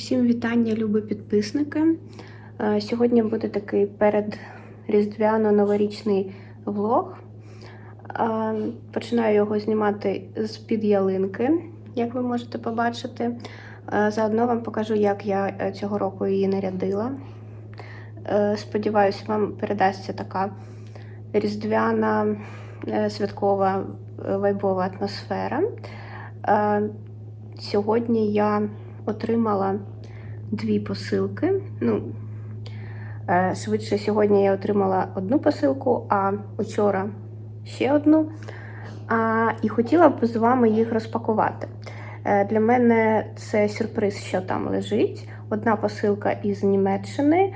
Всім вітання, любі підписники. Е, Сьогодні буде такий передріздвяно-новорічний влог. Е, Починаю його знімати з-під ялинки, як ви можете побачити. Е, Заодно вам покажу, як я цього року її нарядила. Сподіваюсь, вам передасться така різдвяна, святкова, вайбова атмосфера. Сьогодні я отримала дві посилки. Ну, е, швидше сьогодні я отримала одну посилку, а вчора ще одну. А, і хотіла б з вами їх розпакувати. Е, Для мене це сюрприз, що там лежить. Одна посилка із Німеччини,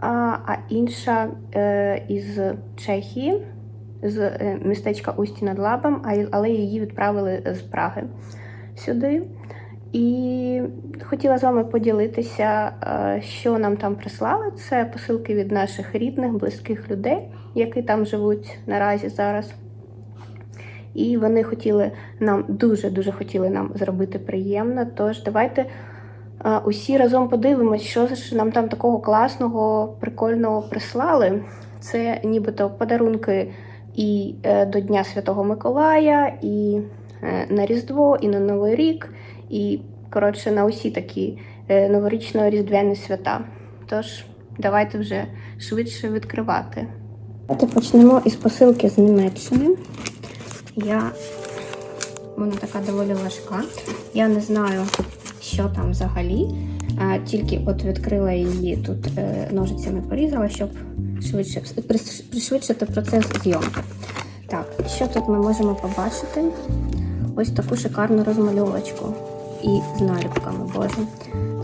а, інша е, із Чехії, з містечка Усті над Лабом, але її відправили з Праги сюди. І хотіла з вами поділитися, е, що нам там прислали. Це посилки від наших рідних, близьких людей, які там живуть наразі зараз. І вони хотіли нам дуже-дуже хотіли нам зробити приємно. Тож давайте е, усі разом подивимось, що ж нам там такого класного, прикольного прислали. Це нібито подарунки і е, до Дня Святого Миколая, і на Різдво, і на Новий рік, і коротше на усі такі е, новорічно-різдвяні свята. Тож давайте вже швидше відкривати. Давайте почнемо із посилки з Німеччини. Я вона така доволі важка. Я не знаю, що там взагалі. А, тільки от відкрила її тут е, ножицями порізала, щоб швидше пришвидшити процес зйомки. Так, що тут ми можемо побачити? Ось таку шикарну розмальовочку і з наліпками, боже.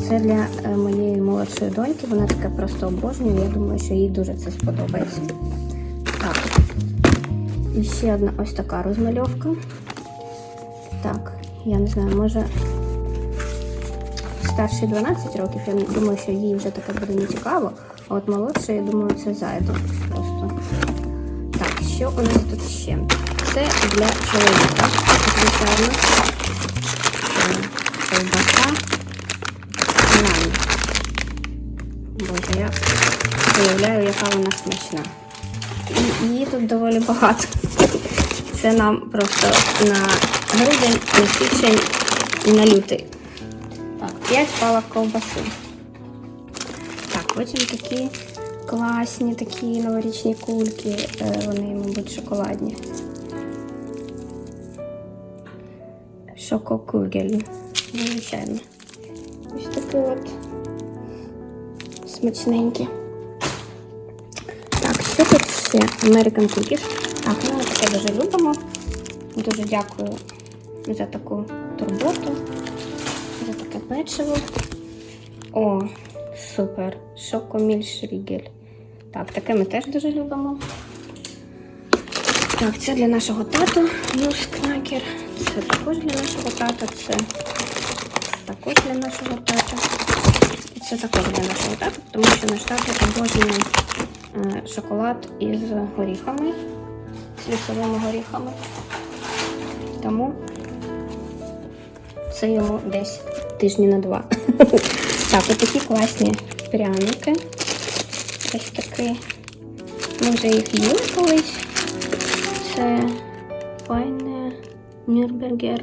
Це для е, моєї молодшої доньки. Вона таке просто обожнює. Я думаю, що їй дуже це сподобається. Так. І ще одна ось така розмальовка. Так, я не знаю, може старший 12 років, я думаю, що їй вже таке буде не цікаво. А от молодша, я думаю, це зайде просто. Так, що у нас тут ще? Це для чоловіка, звичайно. Ковбаса. Нан. Боже, я уявляю, яка вона смачна. І її тут доволі багато. Це нам просто на грудень, на січень і на лютий. Так, 5 палок ковбаси. Так, потім такі класні такі новорічні кульки. Е, Вони, мабуть, шоколадні. Шококугель. Звичайно. Ось такі от смачненькі. Так, що тут ще? American Cookies. Так, ми таке дуже любимо. Дуже дякую за таку турботу, за таке печиво. О, супер! Шокоміль Шрігель. Так, таке ми теж дуже любимо. Так, це для нашого тату Нускнакер. Це також для нашого тата. Це також для нашого тата. І це також для нашого тата, тому що наш тато обожнює е, шоколад із горіхами, з лісовими горіхами. Тому це йому десь тижні на два. Так, ось такі класні пряники. Ось такий. Ми вже їх їли колись. Це файне Нюрнбергер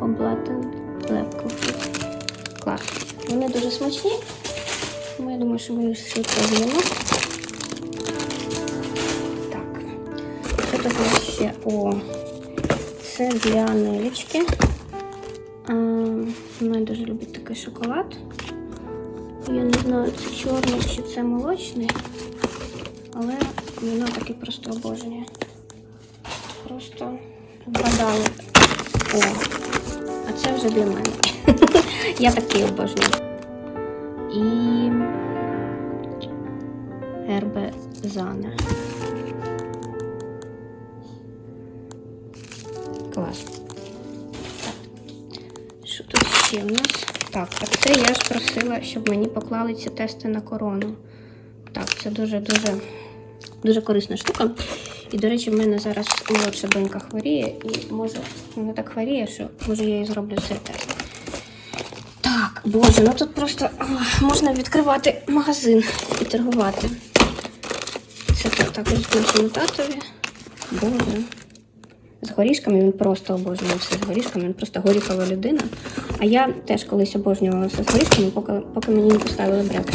Облатен Лепкофі. Клас. Вони дуже смачні. Тому я думаю, що ми їх швидко з'їмо. Так. Що тут у нас ще? О, це для Нелічки. Вона дуже любить такий шоколад. Я не знаю, це чорний чи це молочний, але вона такий просто обожнює. Просто вгадали. О, а це вже для мене. Я такий обожнюю. І Гербе Зане. Клас. Що тут ще в нас? Так, а це я ж просила, щоб мені поклали ці тести на корону. Так, це дуже-дуже дуже корисна штука. І, до речі, в мене зараз молодша донька хворіє, і може вона так хворіє, що може я їй зроблю цей тест. Боже, ну тут просто можна відкривати магазин і торгувати. Це так, також нашому татові. Боже. З горішками він просто обожнює все з горішками, він просто горіхова людина. А я теж колись обожнювала все з горішками, поки, поки мені не поставили брекш.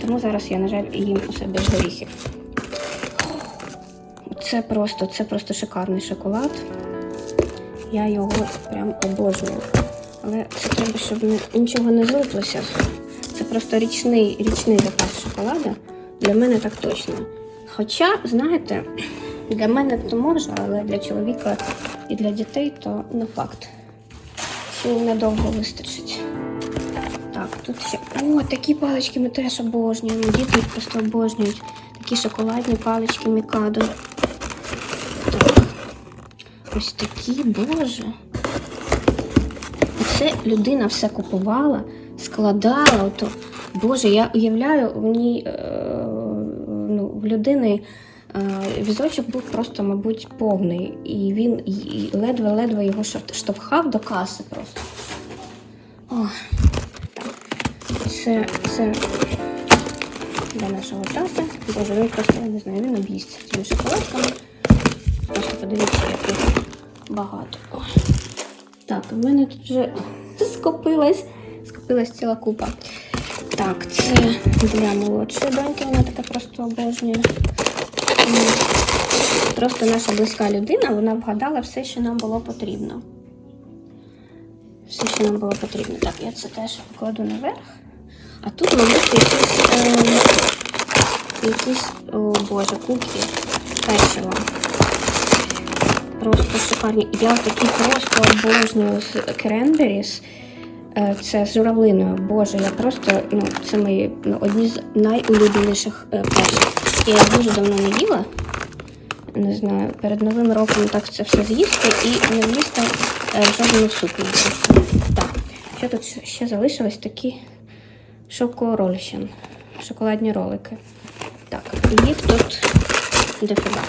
Тому зараз я, на жаль, їм усе без горіхів. Це просто, це просто шикарний шоколад. Я його прям обожнюю. Але це треба, щоб нічого не злиплося. Це просто річний, річний запас шоколада. Для мене так точно. Хоча, знаєте, для мене то може, але для чоловіка і для дітей то не факт. Що недовго вистачить. Так, тут ще. О, такі палички ми теж обожнюємо. Діти їх просто обожнюють. Такі шоколадні палички Мікадо. Так. Ось такі, боже. Оце людина все купувала, складала. Ото. Боже, я уявляю, в ній е, ну, в людини е, візочок був просто, мабуть, повний. І він ледве-ледве його штовхав до каси просто. О. Це, це для нашого тата. Боже, він просто, я не знаю, він об'їсть цими шоколадками. Просто подивіться, як їх багато. Так, в мене тут вже скопилась, скопилась ціла купа. Так, це для молодшої доньки, вона така просто обожнює. Просто наша близька людина, вона вгадала все, що нам було потрібно. Все, що нам було потрібно. Так, я це теж покладу наверх. А тут, мабуть, якісь, е, якісь, о боже, кубки печива. Просто шикарні. Я такі просто обожнюю з кренберіс. Це з журавлиною. Боже, я просто, ну, це мої ну, одні з найулюбленіших е, печив. Я дуже давно не їла. Не знаю, перед новим роком так це все з'їсти і не влізти е, в жодну сукню. Так, що тут ще залишилось такі шокорольщин, шоколадні ролики. Так, їх тут дофіга.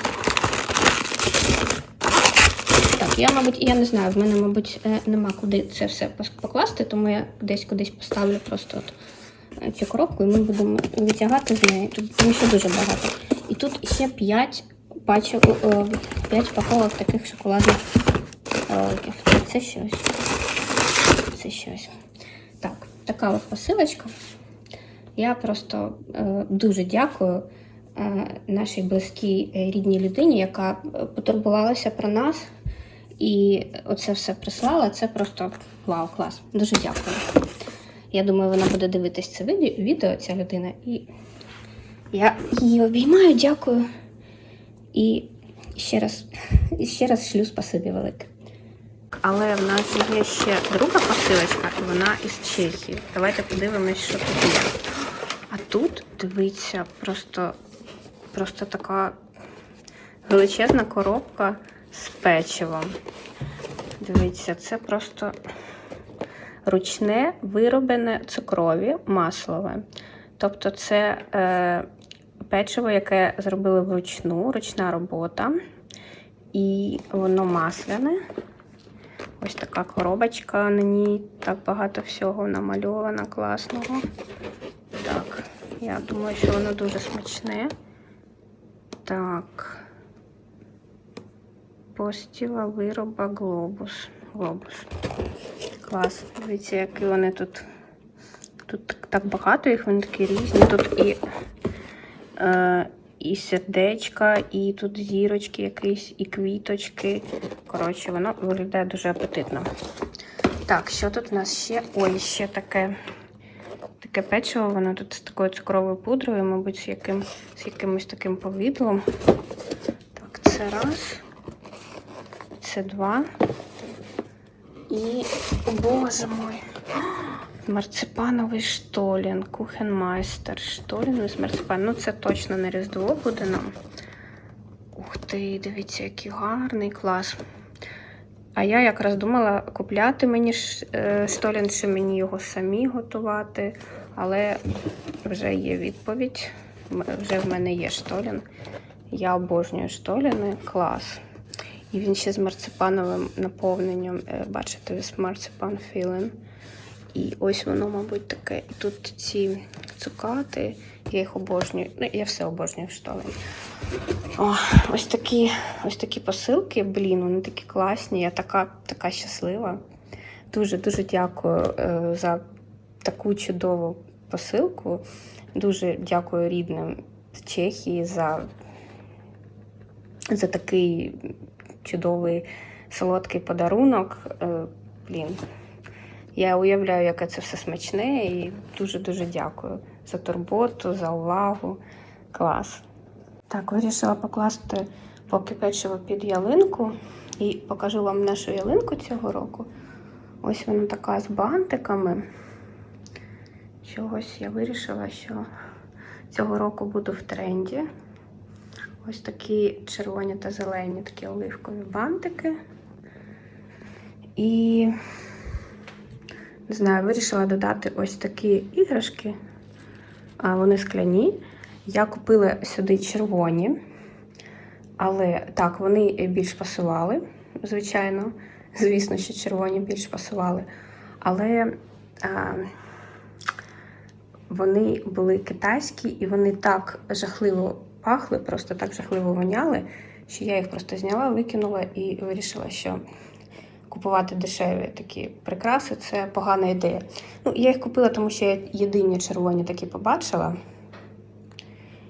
Так, я, мабуть, я не знаю, в мене, мабуть, е, нема куди це все покласти, тому я десь кудись поставлю просто от е, цю коробку і ми будемо витягати з неї. Тут тому що дуже багато. І тут ще 5 пачок, 5 паковок таких шоколадних роликів. Це щось. Це щось. Так, така от посилочка. Я просто е, дуже дякую е, нашій близькій е, рідній людині, яка е, потурбувалася про нас і оце все прислала. Це просто вау, клас. Дуже дякую. Я думаю, вона буде дивитись це відео, ця людина, і я її обіймаю, дякую. І ще раз, ще раз шлю спасибі велике. Але в нас є ще друга посилочка, і вона із Чехії. Давайте подивимось, що тут є. А тут, дивіться, просто, просто така величезна коробка з печивом. Дивіться, це просто ручне вироблене цукрові маслове. Тобто це е, печиво, яке зробили вручну, ручна робота. І воно масляне. Ось така коробочка на ній так багато всього намальовано класного. Так, я думаю, що воно дуже смачне. Так. Постіла вироба глобус. Глобус. Клас. Дивіться, які вони тут. Тут так- багато їх, вони такі різні. Тут і, е, і сердечка, і тут зірочки якісь, і квіточки. Коротше, воно виглядає дуже апетитно. Так, що тут у нас ще? Ой, ще таке. Таке печиво, воно тут з такою цукровою пудрою, мабуть, з, яким, з якимось таким повідлом. Так, це раз. Це два. І, о, боже мой, марципановий штолін, кухенмайстер. Штолін з марципаном. Ну, це точно на Різдво буде нам. Ух ти, дивіться, який гарний клас. А я якраз думала купляти мені е, штолін, чи мені його самі готувати. Але вже є відповідь. Вже в мене є штолін. Я обожнюю штоліни, клас. І він ще з марципановим наповненням. Е, Бачите, з марципан філин. І ось воно, мабуть, таке. І тут ці цукати, я їх обожнюю. Ну, я все обожнюю в штолені. О, ось такі, ось такі посилки, блін, вони такі класні. Я така, така щаслива. Дуже дуже дякую е, за таку чудову посилку. Дуже дякую рідним з Чехії за, за такий чудовий солодкий подарунок. Е, блін. Я уявляю, яке це все смачне, і дуже-дуже дякую за турботу, за увагу. Клас. Так, вирішила покласти поки печиво під ялинку і покажу вам нашу ялинку цього року. Ось вона така з бантиками. Чогось я вирішила, що цього року буду в тренді. Ось такі червоні та зелені, такі оливкові бантики. І не знаю, вирішила додати ось такі іграшки. А, Вони скляні. Я купила сюди червоні, але так, вони більш пасували, звичайно. Звісно, що червоні більш пасували. Але а, вони були китайські і вони так жахливо пахли, просто так жахливо воняли, що я їх просто зняла, викинула і вирішила, що купувати дешеві такі прикраси це погана ідея. Ну, я їх купила, тому що я єдині червоні такі побачила.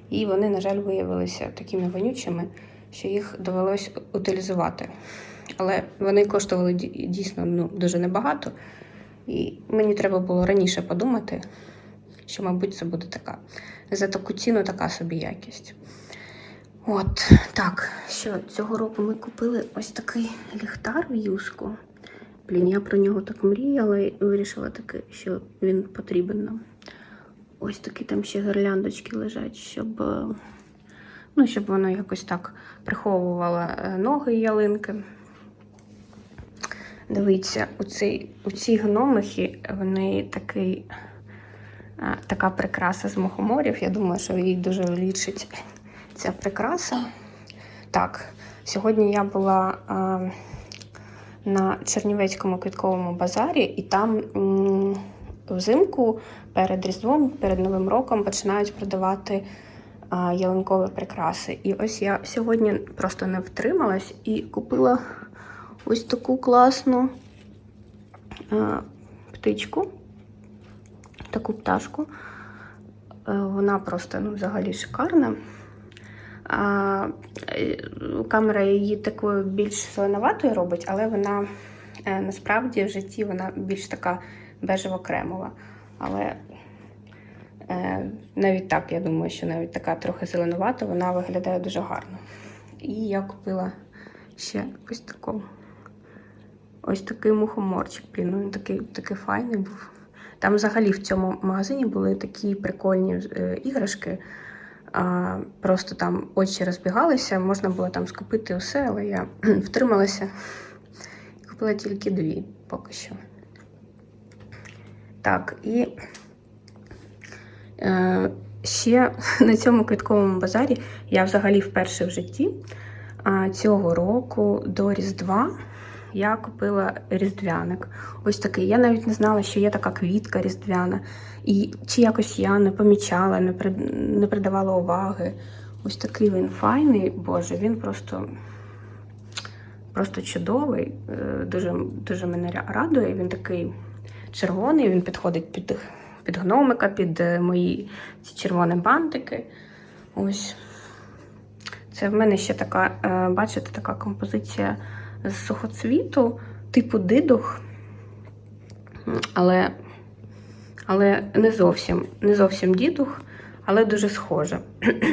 І вони, на жаль, виявилися такими вонючими, що їх довелось утилізувати. Але вони коштували дійсно ну, дуже небагато. І мені треба було раніше подумати, що, мабуть, це буде така. За таку ціну така собі якість. От, так, що цього року ми купили ось такий ліхтар в юску. Блін, я про нього так мріяла і вирішила таки, що він потрібен нам. Ось такі там ще гирляндочки лежать, щоб, е, ну, щоб воно якось так приховувало е, ноги ялинки. Дивіться, у цій, у цій гномихи неї такий, така прикраса з мухоморів. Я думаю, що їй дуже лічить ця прикраса. Так, сьогодні я була е, на Чернівецькому квітковому базарі, і там м, взимку перед Різдвом, перед Новим роком починають продавати е, ялинкові прикраси. І ось я сьогодні просто не втрималась і купила ось таку класну е, птичку, таку пташку. Е, Вона просто ну, взагалі шикарна. А, е, камера її такою більш зеленуватою робить, але вона е, насправді в житті вона більш така бежево-кремова. Але навіть так, я думаю, що навіть така трохи зеленувата, вона виглядає дуже гарно. І я купила ще ось таку. Ось такий мухоморчик. Ну він такий, такий файний був. Там взагалі в цьому магазині були такі прикольні е, іграшки. А, просто там очі розбігалися, можна було там скупити усе, але я втрималася і купила тільки дві поки що. Так, і е, ще на цьому квітковому базарі я взагалі вперше в житті а, цього року до Різдва я купила різдвяник. Ось такий. Я навіть не знала, що є така квітка різдвяна. І чи якось я не помічала, не, при... не придавала уваги. Ось такий він файний, Боже, він просто, просто чудовий. Е, Дуже, дуже мене радує. Він такий червоний, він підходить під, під гномика, під е, мої ці червоні бантики. Ось. Це в мене ще така, е, бачите, така композиція з сухоцвіту, типу дидух, але, але не зовсім, не зовсім дідух, але дуже схоже.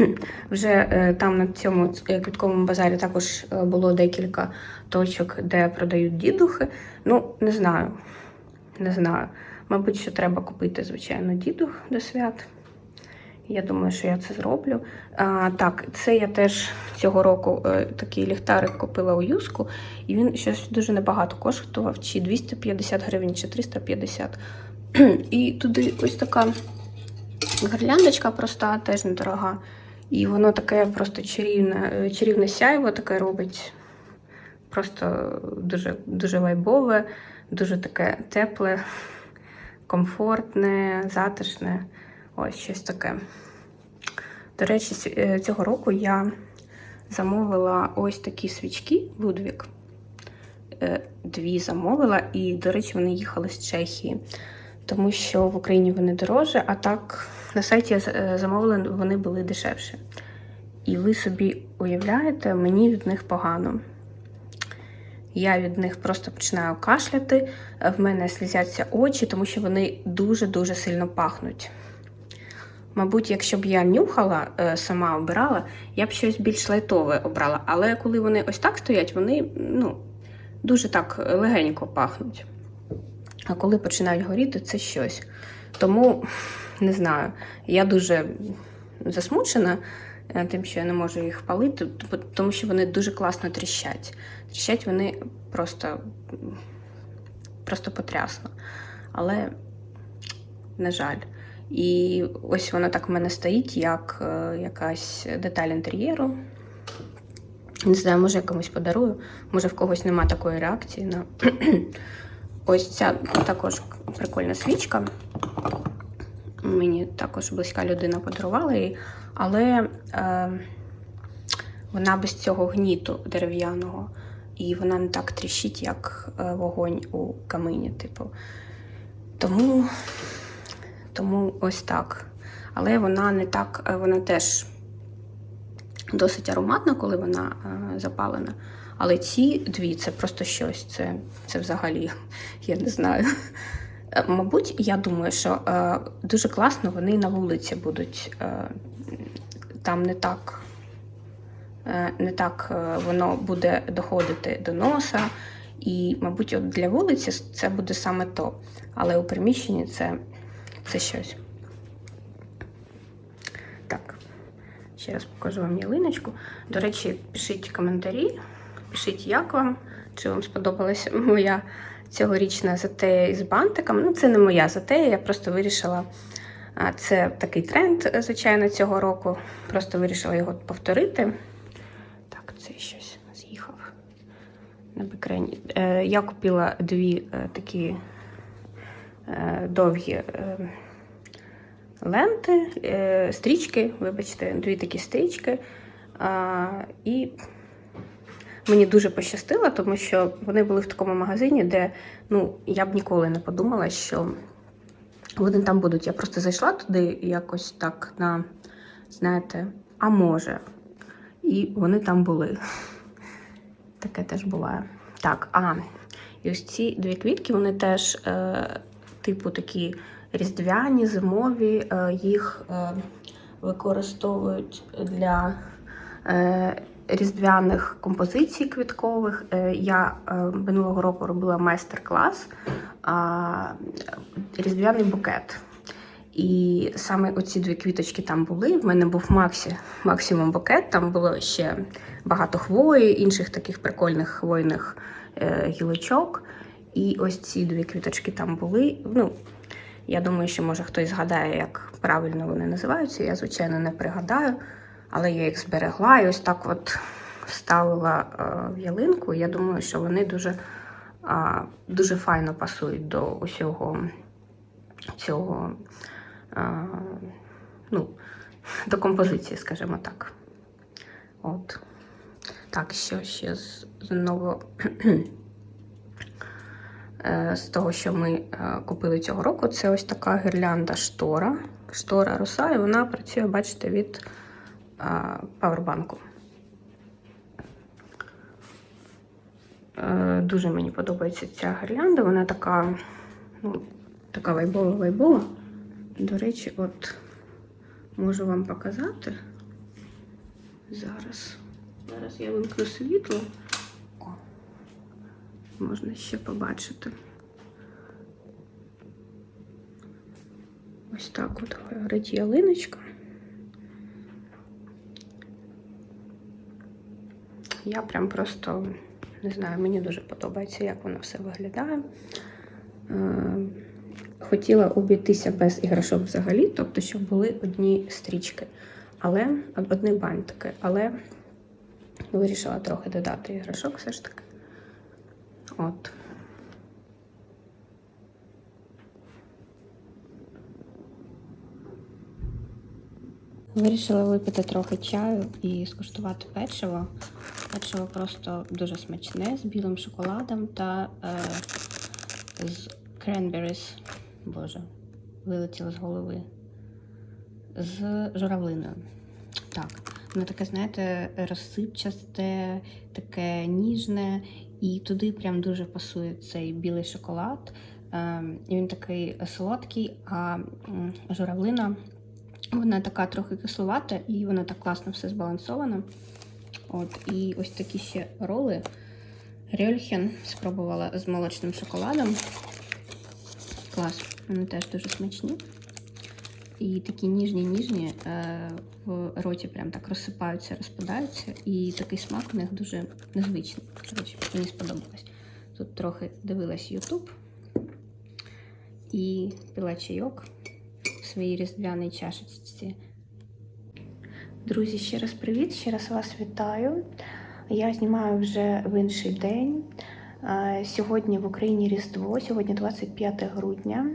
Вже е, там на цьому квітковому базарі також е, було декілька точок, де продають дідухи. Ну, не знаю. Не знаю. Мабуть, що треба купити, звичайно, дідух до свят. Я думаю, що я це зроблю. А, так, це я теж цього року е, такий ліхтарик купила у юску, і він щось дуже небагато коштував, чи 250 гривень, чи 350. І туди ось така гирляндочка проста, теж недорога. І воно таке просто чарівне, е, чарівне сяйво таке робить. Просто дуже, дуже вайбове, дуже таке тепле. комфортне, затишне. Ось щось таке. До речі, е, цього року я замовила ось такі свічки Ludwig. Е, Дві замовила, і, до речі, вони їхали з Чехії, тому що в Україні вони дорожчі, а так на сайті я е, вони були дешевші. І ви собі уявляєте, мені від них погано. Я від них просто починаю кашляти, в мене слізяться очі, тому що вони дуже-дуже сильно пахнуть. Мабуть, якщо б я нюхала, е, сама обирала, я б щось більш лайтове обрала. Але коли вони ось так стоять, вони ну, дуже так легенько пахнуть. А коли починають горіти, це щось. Тому не знаю, я дуже засмучена е, тим, що я не можу їх палити, тому що вони дуже класно тріщать. Тріщать вони просто, просто потрясно. Але, на жаль. І ось вона так в мене стоїть, як е, якась деталь інтер'єру. Не знаю, може я комусь подарую, може в когось нема такої реакції на. Ось ця також прикольна свічка. Мені також близька людина подарувала її, але е, вона без цього гніту дерев'яного, і вона не так тріщить, як е, вогонь у камині. Типу. Тому, тому ось так. Але вона не так, е, вона теж досить ароматна, коли вона е, запалена. Але ці дві це просто щось. Це, це взагалі, я не знаю. Е, Мабуть, я думаю, що е, дуже класно вони на вулиці будуть. Е, там не так, е, не так воно буде доходити до носа. І, мабуть, от для вулиці це буде саме то. Але у приміщенні це, це щось. Так, ще раз покажу вам ялиночку. До речі, пишіть коментарі, пишіть, як вам, чи вам сподобалася моя цьогорічна затея із бантиком. Ну, це не моя затея, я просто вирішила. Це такий тренд, звичайно, цього року. Просто вирішила його повторити. Так, це щось з'їхав. Е, я купила дві е, такі довгі е, ленти, е, стрічки, вибачте, дві такі стрічки. І мені дуже пощастило, тому що вони були в такому магазині, де ну, я б ніколи не подумала, що вони там будуть. Я просто зайшла туди якось так на, знаєте, а може. І вони там були. Таке теж буває. Так, а, і ось ці дві квітки, вони теж, е, типу, такі різдвяні, зимові, е, їх е, використовують для е, різдвяних композицій квіткових. Я минулого року робила майстер-клас різдвяний букет. І саме оці дві квіточки там були. В мене був максі, максимум букет, там було ще багато хвої, інших таких прикольних хвойних гілочок. І ось ці дві квіточки там були. Ну, я думаю, що може хтось згадає, як правильно вони називаються. Я, звичайно, не пригадаю, але я їх зберегла і ось так от вставила е, в ялинку. Я думаю, що вони дуже, дуже файно пасують до усього цього. Ну, до композиції, скажімо так. От. Так, що ще знову з того, що ми е, купили цього року, це ось така гірлянда штора. Штора руса, і вона працює, бачите, від е, павербанку. Е, Дуже мені подобається ця гірлянда. Вона така, ну, така вайбова-вайбова. До речі, от можу вам показати. Зараз. Зараз я вимкну світло. Можна ще побачити. Ось так от горить ялиночка. Я прям просто не знаю, мені дуже подобається, як воно все виглядає. Е, Хотіла обійтися без іграшок взагалі, тобто, щоб були одні стрічки, але одні бантики. Але вирішила трохи додати іграшок все ж таки. От. Вирішила випити трохи чаю і скуштувати печиво. Печиво просто дуже смачне з білим шоколадом та е, з кренберіс. Боже, вилетіло з голови. З журавлиною. Так, воно таке, знаєте, розсипчасте, таке ніжне і туди прям дуже пасує цей білий шоколад. Е, він такий солодкий, а журавлина. Вона така трохи кисловата і вона так класно все збалансовано. От, і ось такі ще роли. Рьольхен спробувала з молочним шоколадом. Клас, вони теж дуже смачні. І такі ніжні-ніжні е, в роті прям так розсипаються, розпадаються. І такий смак у них дуже незвичний. Коротше, мені сподобалось. Тут трохи дивилась YouTube і пила чайок в своїй різдвяній чашечці. Друзі, ще раз привіт, ще раз вас вітаю. Я знімаю вже в інший день. Е, Сьогодні в Україні Різдво, сьогодні 25 грудня.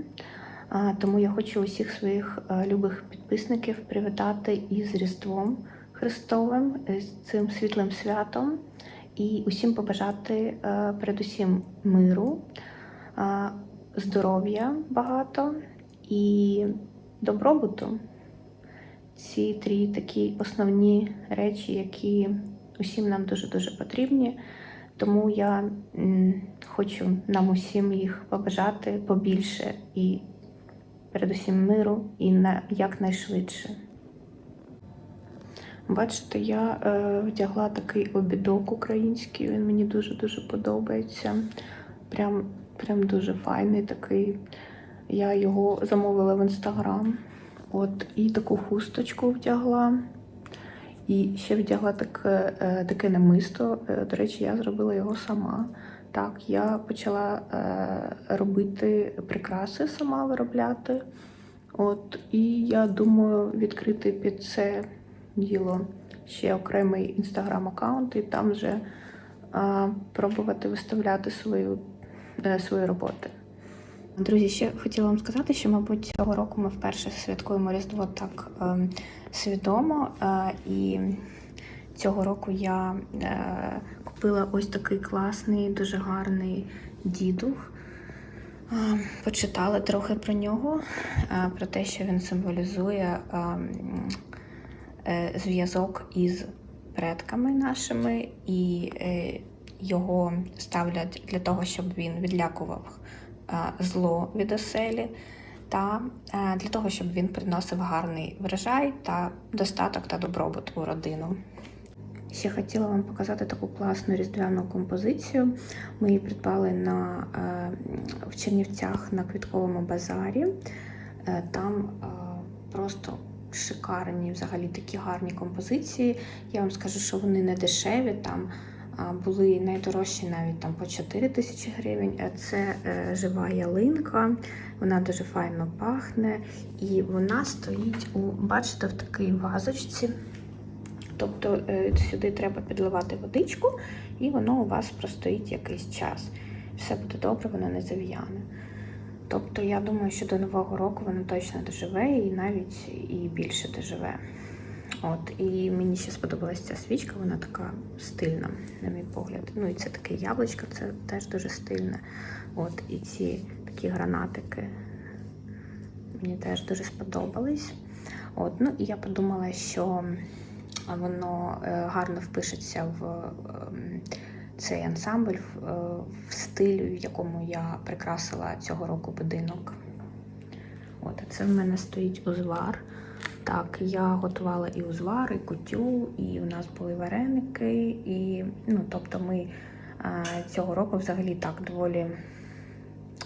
Тому я хочу усіх своїх е, любих підписників привітати із Різдвом Христовим, е, з цим світлим святом і усім побажати е, передусім миру, здоров'я багато і добробуту. Ці три такі основні речі, які усім нам дуже-дуже потрібні. Тому я хочу нам усім їх побажати побільше і передусім миру і на якнайшвидше. Бачите, я е, вдягла такий обідок український, він мені дуже-дуже подобається. Прям, прям дуже файний такий. Я його замовила в інстаграм. От, і таку хусточку вдягла. І ще вдягла таке, е, таке намисто. Е, До речі, я зробила його сама. Так, я почала е, робити прикраси сама виробляти. От, і я думаю відкрити під це діло ще окремий інстаграм-аккаунт і там вже е, пробувати виставляти свою, е, свої роботи. Друзі, ще хотіла вам сказати, що, мабуть, цього року ми вперше святкуємо Різдво так е, свідомо. Е, і цього року я е, купила ось такий класний, дуже гарний дідух. Е, почитала трохи про нього, е, про те, що він символізує е, зв'язок із предками нашими, і його ставлять для того, щоб він відлякував зло від оселі, та для того, щоб він приносив гарний врожай та достаток та добробут у родину. Ще хотіла вам показати таку класну різдвяну композицію. Ми її придбали на, е, в Чернівцях на квітковому базарі. Е, Там е, просто шикарні, взагалі такі гарні композиції. Я вам скажу, що вони не дешеві. Там були найдорожчі навіть там по 4 тисячі гривень. Це жива ялинка, вона дуже файно пахне, і вона стоїть у, бачите, в такій вазочці. Тобто е, сюди треба підливати водичку, і воно у вас простоїть якийсь час. Все буде добре, воно не зав'яне. Тобто я думаю, що до Нового року воно точно доживе і навіть і більше доживе. От, і мені ще сподобалася ця свічка, вона така стильна, на мій погляд. Ну і це таке яблучко, це теж дуже стильне. От, і ці такі гранатики мені теж дуже сподобались. От, ну і я подумала, що воно е, гарно впишеться в ем, цей ансамбль, в, е, в стилю, в якому я прикрасила цього року будинок. От, це в мене стоїть узвар. Так, я готувала і узвар, і кутю, і у нас були вареники. І, ну, тобто ми е, цього року взагалі так доволі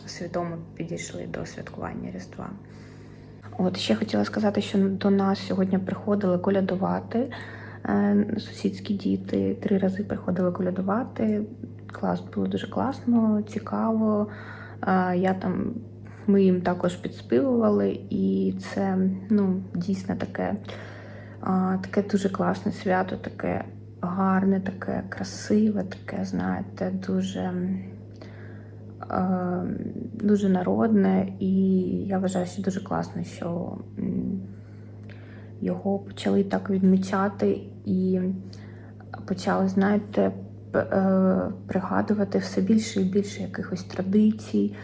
свідомо підійшли до святкування Різдва. От ще хотіла сказати, що до нас сьогодні приходили колядувати. Е, Сусідські діти три рази приходили колядувати. Клас було дуже класно, цікаво. Е, Я там, ми їм також підспівували, і це ну, дійсно таке, таке дуже класне свято, таке гарне, таке красиве, таке, знаєте, дуже дуже народне, і я вважаю, що дуже класно, що його почали так відмічати і почали, знаєте, е, пригадувати все більше і більше якихось традицій.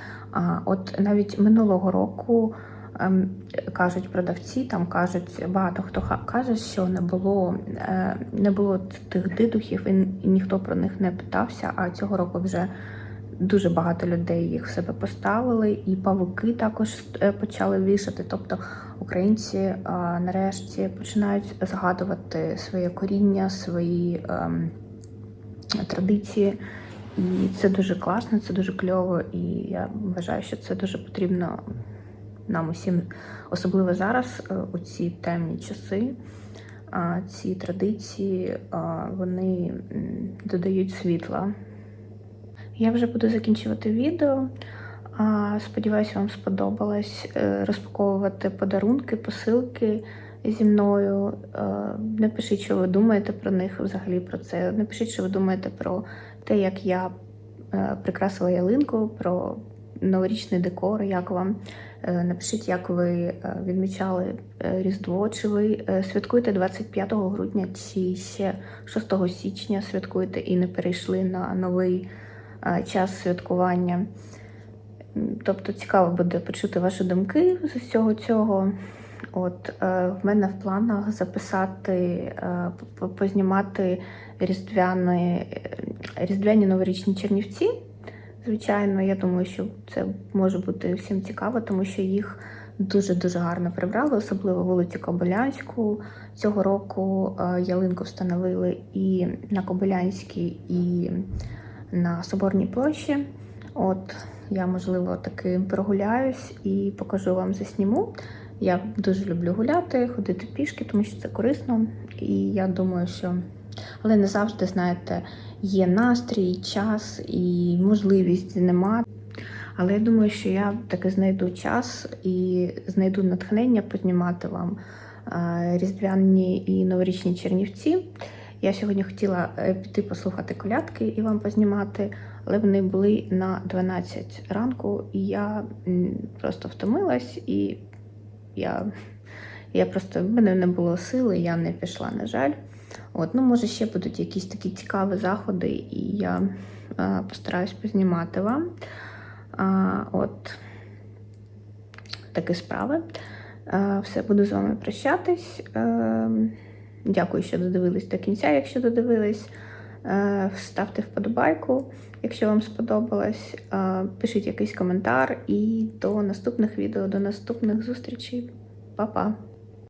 От навіть минулого року ем, кажуть продавці, там кажуть, багато хто каже, що не було, е, не було тих дидухів, і ніхто про них не питався. А цього року вже дуже багато людей їх в себе поставили, і павуки також е, почали вішати. Тобто українці е, нарешті починають згадувати своє коріння, свої ем, традиції. І це дуже класно, це дуже кльово, і я вважаю, що це дуже потрібно нам усім, особливо зараз, е, у ці темні часи. Ці традиції вони додають світла. Я вже буду закінчувати відео. Сподіваюся, вам сподобалось е, розпаковувати подарунки, посилки зі мною. Е, Напишіть, що ви думаєте про них взагалі про це. Напишіть, що ви думаєте про те, як я е, прикрасила ялинку, про новорічний декор, як вам. Напишіть, як ви відмічали Різдво, чи ви святкуєте 25 грудня, чи ще 6 січня святкуєте і не перейшли на новий час святкування. Тобто цікаво буде почути ваші думки з усього цього. От е, в мене в планах записати, е, познімати різдвяні, е, різдвяні новорічні чернівці. Звичайно, я думаю, що це може бути всім цікаво, тому що їх дуже-дуже гарно прибрали, особливо вулицю Кобилянську. Цього року е, ялинку встановили і на Кобилянській, і на Соборній площі. От я, можливо, таки прогуляюсь і покажу вам засніму. Я дуже люблю гуляти, ходити пішки, тому що це корисно. І я думаю, що але не завжди, знаєте, є настрій, час і можливість знімати. Але я думаю, що я таки знайду час і знайду натхнення познімати вам е, різдвяні і новорічні чернівці. Я сьогодні хотіла е, піти послухати колядки і вам познімати, але вони були на 12 ранку, і я просто втомилась, і я, я просто в мене не було сили, я не пішла, на жаль. От, ну, може, ще будуть якісь такі цікаві заходи, і я е, постараюсь познімати вам. А, от такі справи. Е, все, буду з вами прощатись. Е, дякую, що додивились до кінця, якщо додивились. Е, ставте вподобайку, якщо вам сподобалось. Е, пишіть якийсь коментар і до наступних відео, до наступних зустрічей. Па-па!